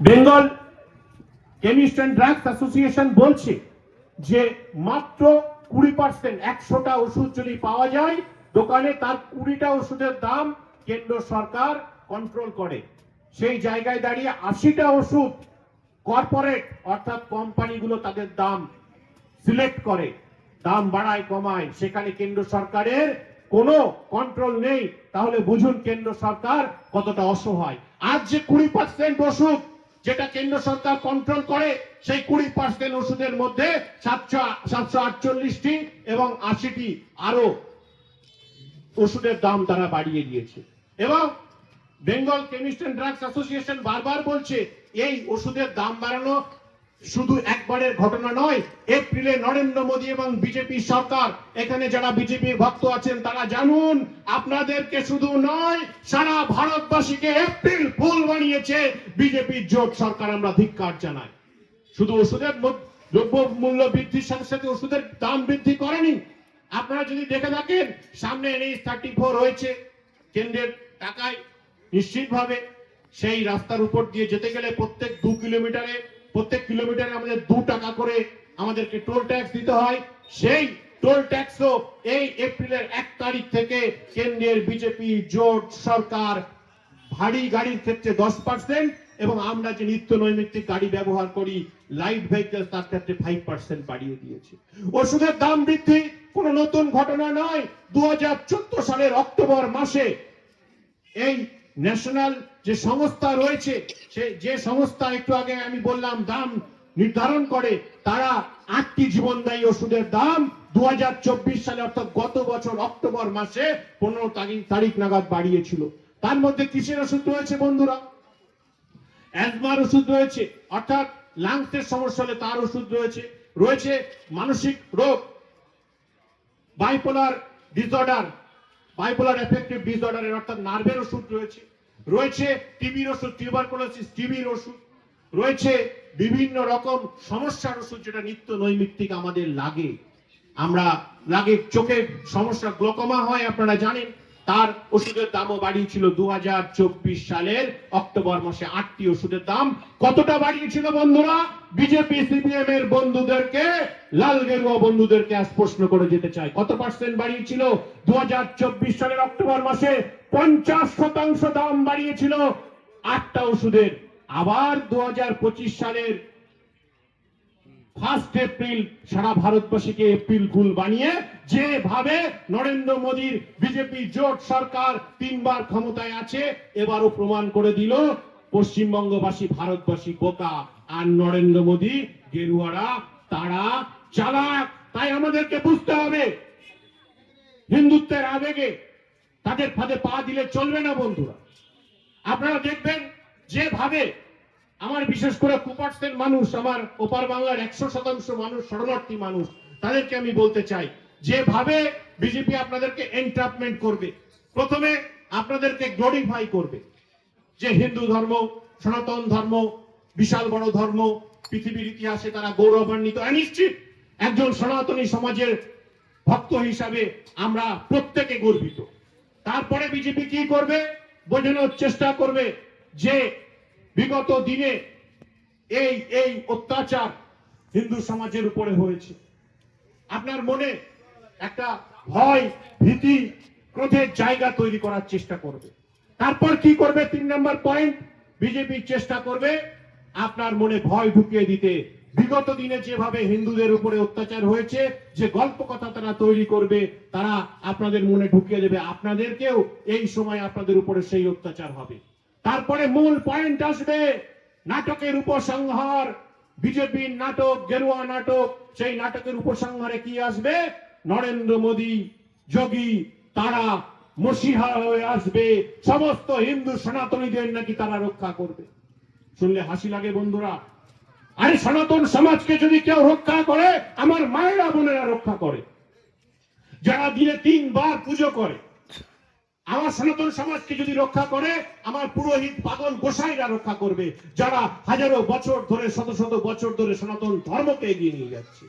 Bengal chemist and drugs association বলছে যে মাত্র কুড়ি পার্সেন্ট একশোটা ওষুধ যদি পাওয়া যায়, দোকানে তার কুড়িটা ওষুধের দাম কেন্দ্র সরকার কন্ট্রোল করে। সেই জায়গায় দাঁড়িয়ে আশিটা ওষুধ কর্পোরেট অর্থাৎ কোম্পানিগুলো তাদের দাম সিলেক্ট করে। দাম বাড়ায়, কমায়। সেখানে কেন্দ্র সরকারের কোনো কন্ট্রোল নেই। তাহলে বুঝুন কেন্দ্র সরকার কতটা অসহায়। আজ যে কুড়ি পার্সেন্ট ওষুধ যেটা কেন্দ্র সরকার কন্ট্রোল করে, সেই কুড়ি পার্সেন্ট ওষুধের মধ্যে সাতশো সাতশো আটচল্লিশটি এবং আশিটি আরও ওষুধের দাম তারা বাড়িয়ে দিয়েছে। এবং Bengal chemist and drugs association বারবার বলছে, এই ওষুধের দাম বাড়ানো শুধু একবারের ঘটনা নয়, এপ্রিলে নরেন্দ্র মোদী এবং বিজেপি সরকার, এখানে যারা বিজেপি ভক্ত আছেন তারা জানুন, আপনাদেরকে শুধু নয়, সারা ভারতবাসীকে এপ্রিল ফুল বানিয়েছে বিজেপির জোট সরকার আমরা ধিক্কার জানাই। শুধু ওষুধের দ্রব্য মূল্য বৃদ্ধির সাথে সাথে ওষুধের দাম বৃদ্ধি করেনি। আপনারা যদি দেখে থাকেন, সামনে এনএইচ থার্টি ফোর হয়েছে, কেন্দ্রের টাকায় নিশ্চিতভাবে সেই রাস্তার উপর দিয়ে যেতে গেলে প্রত্যেক দু কিলোমিটারে প্রত্যেক কিলোমিটারে আমাদের দু টাকা করে আমাদেরকে টোল ট্যাক্স দিতে হয়। সেই টোল ট্যাক্সও এই এপ্রিলের এক তারিখ থেকে কেন্দ্রের বিজেপি জোট, সরকার ভারী গাড়ির ক্ষেত্রে দশ পার্সেন্ট এবং আমরা যে নিত্য নৈমিত্তিক গাড়ি ব্যবহার করি লাইট ভেহিকেল তার ক্ষেত্রে ফাইভ পার্সেন্ট বাড়িয়ে দিয়েছে। ওষুধের দাম বৃদ্ধি কোনো নতুন ঘটনা নয়। দু সালের অক্টোবর মাসে এই ন্যাশনাল যে সংস্থা রয়েছে, সে, যে সংস্থা একটু আগে আমি বললাম, দাম নির্ধারণ করে, তারা আটটি জীবনদায়ী ওষুধের দাম দু হাজার চব্বিশ সালে, অর্থাৎ গত বছর অক্টোবর মাসে পনেরো তারিখ নাগাদ বাড়িয়েছিল। তার মধ্যে কিসের ওষুধ রয়েছে বন্ধুরা? অ্যাজমার ওষুধ রয়েছে, অর্থাৎ লাংসের সমস্যা হলে তার ওষুধ রয়েছে। রয়েছে মানসিক রোগ বাইপোলার ডিসঅর্ডার বাইপোলার এফেক্টিভ ডিসঅর্ডারের অর্থাৎ নার্ভের ওষুধ রয়েছে। রয়েছে টিবির ওষুধ টিউবারকোলোসিস টিবির ওষুধ। রয়েছে বিভিন্ন রকম সমস্যার ওষুধ যেটা নিত্য নৈমিত্তিক আমাদের লাগে। আমরা লাগে চোখের সমস্যা, গ্লোকোমা হয়, আপনারা জানেন। তার ওষুধের দামও বাড়িয়েছিল দু সালের অক্টোবর মাসে আটটি ওষুধের দাম। কতটা বাড়িয়েছিল বন্ধুরা? বিজেপি, সিপিএম এর বন্ধুদেরকে, লাল গেরুয়া বন্ধুদেরকে আজ প্রশ্ন করে যেতে চাই। কত পার্সেন্ট বাড়িয়েছিল? দু হাজার চব্বিশ সালের অক্টোবর মাসে পঞ্চাশ শতাংশ দাম বাড়িয়েছিল আটটা ওষুধের। আবার দু হাজার পঁচিশ সালের ফার্স্ট এপ্রিল সারা ভারতবাসীকে এপ্রিল ফুল বানিয়ে যেভাবে নরেন্দ্র মোদীর বিজেপি জোট সরকার তিনবার ক্ষমতায় আছে, এবারও প্রমাণ করে দিল পশ্চিমবঙ্গবাসী, ভারতবাসী বোকা। আর নরেন্দ্র মোদী, গেরুয়ারা, তারা চালাক। তাই আমাদেরকে বুঝতে হবে, হিন্দুত্বের আবেগে তাদের ফাঁদে পা দিলে চলবে না বন্ধুরা। আপনারা দেখবেন, যেভাবে আমার বিশেষ করে কুপার্সের মানুষ, আমার ওপার বাংলার একশো শতাংশ মানুষ, শরণার্থী মানুষ, তাদেরকে আমি বলতে চাই, যেভাবে বিজেপি আপনাদেরকে এন্ট্রাপমেন্ট করবে, প্রথমে আপনাদেরকে গ্লোরিফাই করবে, যে হিন্দু ধর্ম, সনাতন ধর্ম, বিশাল বড় ধর্ম, পৃথিবীর ইতিহাসে তারা গৌরবান্বিত নিশ্চিত একজন সনাতনী সমাজের ভক্ত হিসাবে আমরা প্রত্যেকে গর্বিত। তারপরে বিজেপি কি করবে? বোঝানোর চেষ্টা করবে যে বিগত দিনে এই এই অত্যাচার হিন্দু সমাজের উপরে হয়েছে। আপনার মনে একটা ভয়, ভীতি, ক্রোধের জায়গা তৈরি করার চেষ্টা করবে। তারপর কি করবে? তিন নম্বর পয়েন্ট বিজেপি চেষ্টা করবে আপনার মনে ভয় ঢুকিয়ে দিতে। বিগত দিনে যেভাবে হিন্দুদের উপরে অত্যাচার হয়েছে, যে গল্প কথা তারা তৈরি করবে, তারা আপনাদের মনে ঢুকিয়ে দেবে। আপনাদেরকেও এই সময় আপনাদের উপরে সেই অত্যাচার হবে। তারপরে মূল পয়েন্ট আসবে নাটকের উপসংহার। বিজেপির নাটক, গেরুয়া নাটক, সেই নাটকের উপসংহারে কি আসবে? নরেন্দ্র মোদী, যোগী, তারা, মসিহা হয়ে আসবে। সমস্ত হিন্দু সনাতনীদের নাকি তারা রক্ষা করবে। শুনলে হাসি লাগে বন্ধুরা। আরে সনাতন সমাজকে যদি কেউ রক্ষা করে, আমার মায়েরা বোনেরা রক্ষা করে। যারা দিনে তিনবার পুজো করে আমার সনাতন সমাজকে যদি রক্ষা করে, আমার পুরোহিত পাগল গোসাইরা রক্ষা করবে, যারা হাজারো বছর ধরে, শত শত বছর ধরে সনাতন ধর্মকে এগিয়ে নিয়ে যাচ্ছে।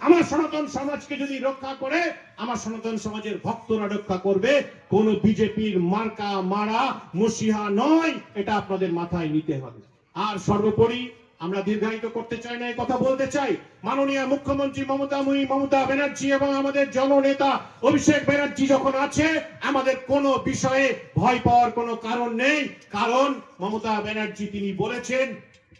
আমার সনাতন সমাজকে যদি রক্ষা করে, আমার সনাতন সমাজের ভক্তরা রক্ষা করবে, কোন বিজেপির মার্কা মারা, মসিহা নয়, এটা আপনাদের মাথায় নিতে হবে। আর সর্বোপরি আমরা দীর্ঘায়িত করতে চাই না, এই কথা বলতে চাই। মাননীয় মুখ্যমন্ত্রী মমতা মুই মমতা ব্যানার্জি এবং আমাদের জননেতা অভিষেক ব্যানার্জি যখন আছে, আমাদের কোনো বিষয়ে ভয় পাওয়ার কোনো কারণ নেই। কারণ মমতা ব্যানার্জি তিনি বলেছেন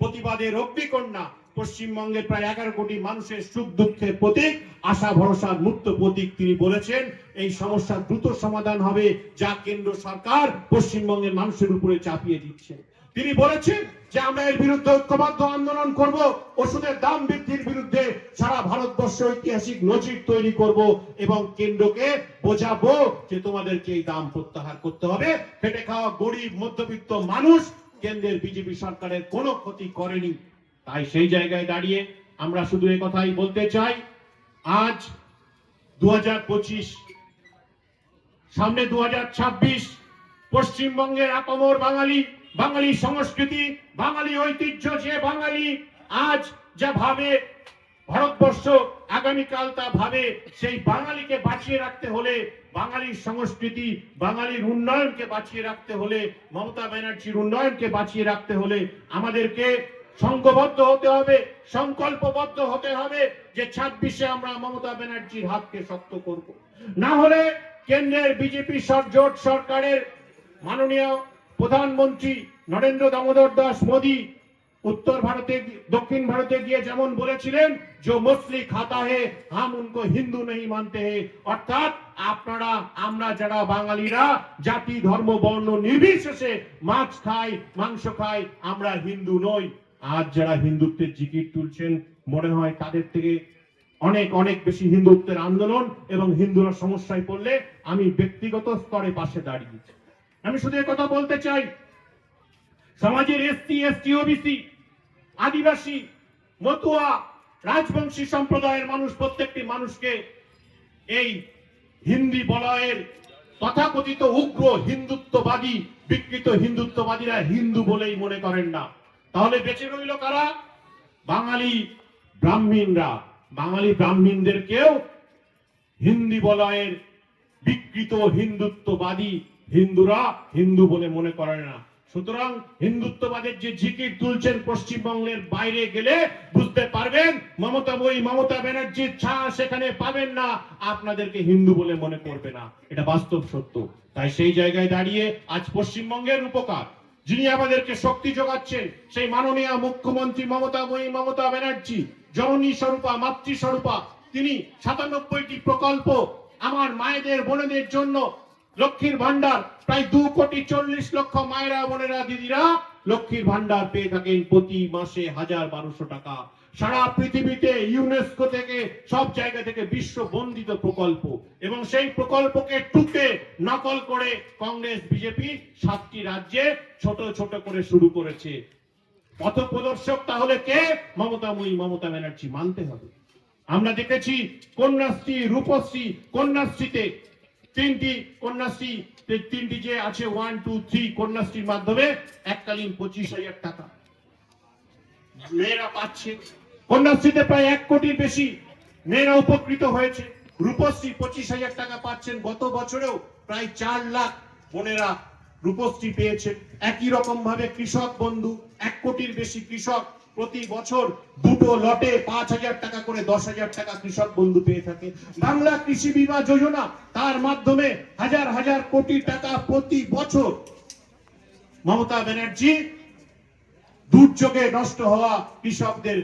প্রতিবাদের অগ্নিকন্যা পশ্চিমবঙ্গের প্রায় এগারো কোটি মানুষের সুখ দুঃখের প্রতীক, আশা, ভরসার মুক্ত প্রতীক তিনি বলেছেন। এই সমস্যার দ্রুত সমাধান হবে যা কেন্দ্র সরকার পশ্চিমবঙ্গের মানুষের উপরে চাপিয়ে দিচ্ছে। তিনি বলেছেন যে আমরা এর বিরুদ্ধে ঐক্যবদ্ধ আন্দোলন করব, ওষুধের দাম বৃদ্ধির বিরুদ্ধে সারা ভারতবর্ষে ঐতিহাসিক নজির তৈরি করব এবং কেন্দ্রকে বোঝাবো যে তোমাদেরকে এই দাম প্রত্যাহার করতে হবে। খেটে খাওয়া গরিব, মধ্যবিত্ত মানুষ কেন্দ্রের বিজেপি সরকারের কোনো ক্ষতি করেনি। তাই সেই জায়গায় দাঁড়িয়ে আমরা শুধু এই কথাই বলতে চাই, আজ দু হাজার পঁচিশ, সামনে দু হাজার ছাব্বিশ, পশ্চিমবঙ্গের আপামর বাঙালি বাঙালি সংস্কৃতি, বাঙালি ঐতিহ্য, যে বাঙালি আজ যা ভাবে, ভারতবর্ষ আগামীকাল তা ভাবে, সেই বাঙালিকে বাঁচিয়ে রাখতে হলে বাঙালির সংস্কৃতি, বাঙালির উন্নয়নকে বাঁচিয়ে রাখতে হলে, মমতা ব্যানার্জির উন্নয়নকে বাঁচিয়ে রাখতে হলে আমাদেরকে সংঘবদ্ধ হতে হবে, সংকল্পবদ্ধ হতে হবে যে ছাব্বিশে আমরা মমতা ব্যানার্জির হাতকে শক্ত করব। না হলে কেন্দ্রের বিজেপি জোট সরকারের মাননীয় প্রধানমন্ত্রী নরেন্দ্র দামোদর দাস মোদী উত্তর ভারতে, দক্ষিণ ভারতে গিয়ে যেমন বলেছিলেন, যে মুসলি খাতা হে, হাম উনকো হিন্দু নেই মানতে হে। অর্থাৎ আপনারা, আমরা যারা বাঙালিরা, জাতি, ধর্ম, বর্ণ নির্বিশেষে মাছ খাই, মাংস খাই, আমরা হিন্দু নই। আজ যারা হিন্দুত্বের জিকির তুলছেন, মনে হয় তাদের থেকে অনেক অনেক বেশি হিন্দুত্বের আন্দোলন এবং হিন্দুরা সমস্যায় পড়লে আমি ব্যক্তিগত স্তরে পাশে দাঁড়িয়েছি। আমি শুধু কথা বলতে চাই। সমাজের এসসি এসটি ওবিসি আদিবাসী, মতুয়া, রাজবংশী সম্প্রদায়ের মানুষ, প্রত্যেকটি মানুষকে এই হিন্দি বলয়ের তথাকথিত উগ্র হিন্দুত্ববাদী, বিকৃত হিন্দুত্ববাদীরা হিন্দু বলেই মনে করেন না। তাহলে বেঁচে রইল কারা? বাঙালি ব্রাহ্মীণরা। বাঙালি ব্রাহ্মীণদেরকেও হিন্দি বলয়ের বিকৃত হিন্দুত্ববাদী হিন্দুরা হিন্দু বলে মনে করে না। সুতরাং হিন্দুত্ববাদের যে জিকির তুলছেন পশ্চিমবঙ্গের বাইরে গেলে বুঝতে পারবেন, মমতা বই, মমতা ব্যানার্জির ছা সেখানে পাবেন না। আপনাদেরকে হিন্দু বলে মনে করবে না। এটা বাস্তব সত্য। তাই সেই জায়গায় দাঁড়িয়ে আজ পশ্চিমবঙ্গের উপকার। যিনি আমাদেরকে শক্তি যোগাচ্ছেন, সেই মাননীয় মুখ্যমন্ত্রী মমতা বই, মমতা ব্যানার্জি, জননী স্বরূপা, মাতৃ স্বরূপা, তিনি সাতানব্বইটি প্রকল্প আমার মায়েদের, বোনেদের জন্য লক্ষ্মীর ভান্ডার প্রায় দু কোটি চল্লিশ লক্ষ মায়েরা বোনেরা, দিদিরা, লক্ষ্মীর ভান্ডার পেয়ে থাকেন প্রতি মাসে হাজার বারোশো টাকা। সারা পৃথিবীতে ইউনেস্কো থেকে, সব জায়গা থেকে বিশ্ব বন্দিত প্রকল্প। এবং সেই প্রকল্পকে টুকে নকল করে কংগ্রেস, বিজেপি সাতটি রাজ্যে ছোট ছোট করে শুরু করেছে। পথ প্রদর্শক তাহলে কে? মমতা মুই মমতা ব্যানার্জি মানতে হবে। আমরা দেখেছি কন্যাশ্রী, রূপশ্রী, কন্যাশ্রীতে তিনটি কন্যাশ্রী তিনটি যে আছে ওয়ান টু থ্রি কন্যাশ্রীর মাধ্যমে এককালীন পঁচিশ হাজার টাকা। মেয়েরা পাচ্ছে। কন্যাশ্রীতে প্রায় এক কোটির বেশি মেয়েরা উপকৃত হয়েছে। রূপশ্রী পঁচিশ হাজার টাকা পাচ্ছেন। গত বছরেও প্রায় চার লাখ বোনেরা রূপশ্রী পেয়েছেন একই রকম ভাবে কৃষক বন্ধু, এক কোটির বেশি কৃষক প্রতি বছর দুটো লটে পাঁচ হাজার টাকা করে দশ হাজার টাকা কৃষক বন্ধু পেয়ে থাকে। বাংলা কৃষি বীমা যোজনা, তার মাধ্যমে হাজার হাজার কোটি টাকা প্রতি বছর মমতা ব্যানার্জি দুর্যোগে নষ্ট হওয়া কৃষকদের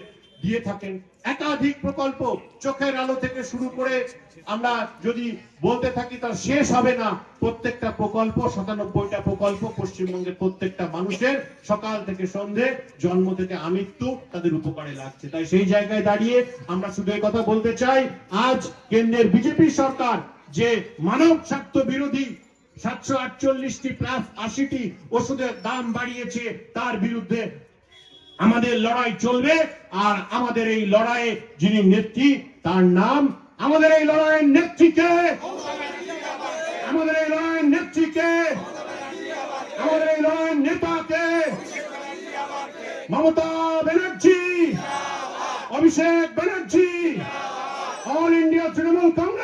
দিয়ে থাকেন। একাধিক প্রকল্প চোখের আলো থেকে শুরু করে আমরা যদি বলতে থাকি তার শেষ হবে না, প্রত্যেকটা প্রকল্প, সাতানব্বইটা প্রকল্প পশ্চিমবঙ্গের প্রত্যেকটা মানুষের সকাল থেকে সন্ধে, জন্ম থেকে আমৃত্যু তাদের উপকারে লাগছে। তাই সেই জায়গায় দাঁড়িয়ে আমরা শুধু এই কথা বলতে চাই, আজ কেন্দ্রের বিজেপি সরকার যে মানব স্বার্থ বিরোধী সাতশো আটচল্লিশটি প্লাস আশিটি ওষুধের দাম বাড়িয়েছে, তার বিরুদ্ধে আমাদের লড়াই চলবে। আর আমাদের এই লড়াইয়ে যিনি নেত্রী, তার নাম আমাদের এই লড়াইয়ের নেত্রীকে আমাদের এই লড়াইয়ের নেত্রীকে আমাদের এই লড়াইয়ের নেতাকে মমতা ব্যানার্জি, অভিষেক ব্যানার্জি, অল ইন্ডিয়া তৃণমূল কংগ্রেস